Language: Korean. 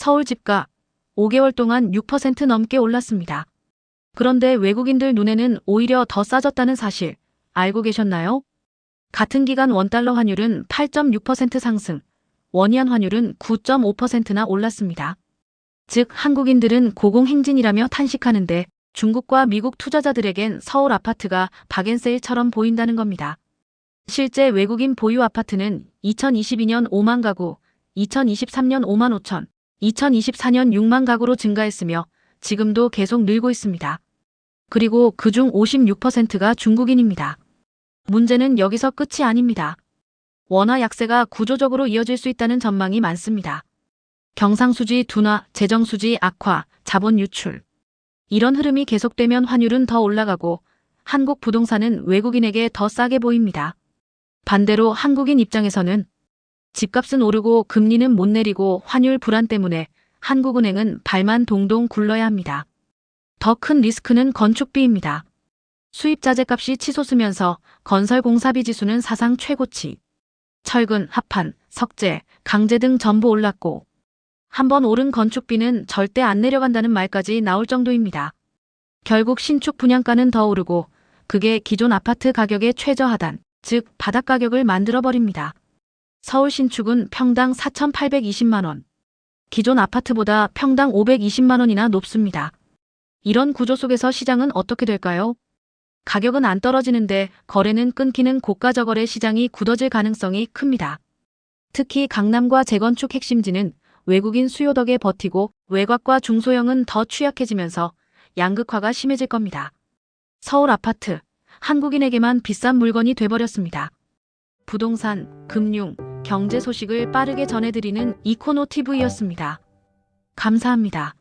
서울 집가 5개월 동안 6% 넘게 올랐습니다. 그런데 외국인들 눈에는 오히려 더 싸졌다는 사실 알고 계셨나요? 같은 기간 원달러 환율은 8.6% 상승, 원위안 환율은 9.5%나 올랐습니다. 즉 한국인들은 고공행진이라며 탄식하는데 중국과 미국 투자자들에겐 서울 아파트가 박앤세일처럼 보인다는 겁니다. 실제 외국인 보유 아파트는 2022년 5만 가구, 2023년 5만 5천, 2024년 6만 가구로 증가했으며 지금도 계속 늘고 있습니다. 그리고 그중 56%가 중국인입니다. 문제는 여기서 끝이 아닙니다. 원화 약세가 구조적으로 이어질 수 있다는 전망이 많습니다. 경상수지 둔화, 재정수지 악화, 자본 유출. 이런 흐름이 계속되면 환율은 더 올라가고 한국 부동산은 외국인에게 더 싸게 보입니다. 반대로 한국인 입장에서는 집값은 오르고 금리는 못 내리고 환율 불안 때문에 한국은행은 발만 동동 굴러야 합니다. 더 큰 리스크는 건축비입니다. 수입자재 값이 치솟으면서 건설 공사비 지수는 사상 최고치. 철근, 합판, 석재, 강제 등 전부 올랐고 한번 오른 건축비는 절대 안 내려간다는 말까지 나올 정도입니다. 결국 신축 분양가는 더 오르고 그게 기존 아파트 가격의 최저하단, 즉 바닥 가격을 만들어 버립니다. 서울 신축은 평당 4,820만 원. 기존 아파트보다 평당 520만 원이나 높습니다. 이런 구조 속에서 시장은 어떻게 될까요? 가격은 안 떨어지는데 거래는 끊기는 고가 저거래 시장이 굳어질 가능성이 큽니다. 특히 강남과 재건축 핵심지는 외국인 수요 덕에 버티고 외곽과 중소형은 더 취약해지면서 양극화가 심해질 겁니다. 서울 아파트, 한국인에게만 비싼 물건이 돼버렸습니다. 부동산, 금융, 경제 소식을 빠르게 전해드리는 이코노 TV였습니다. 감사합니다.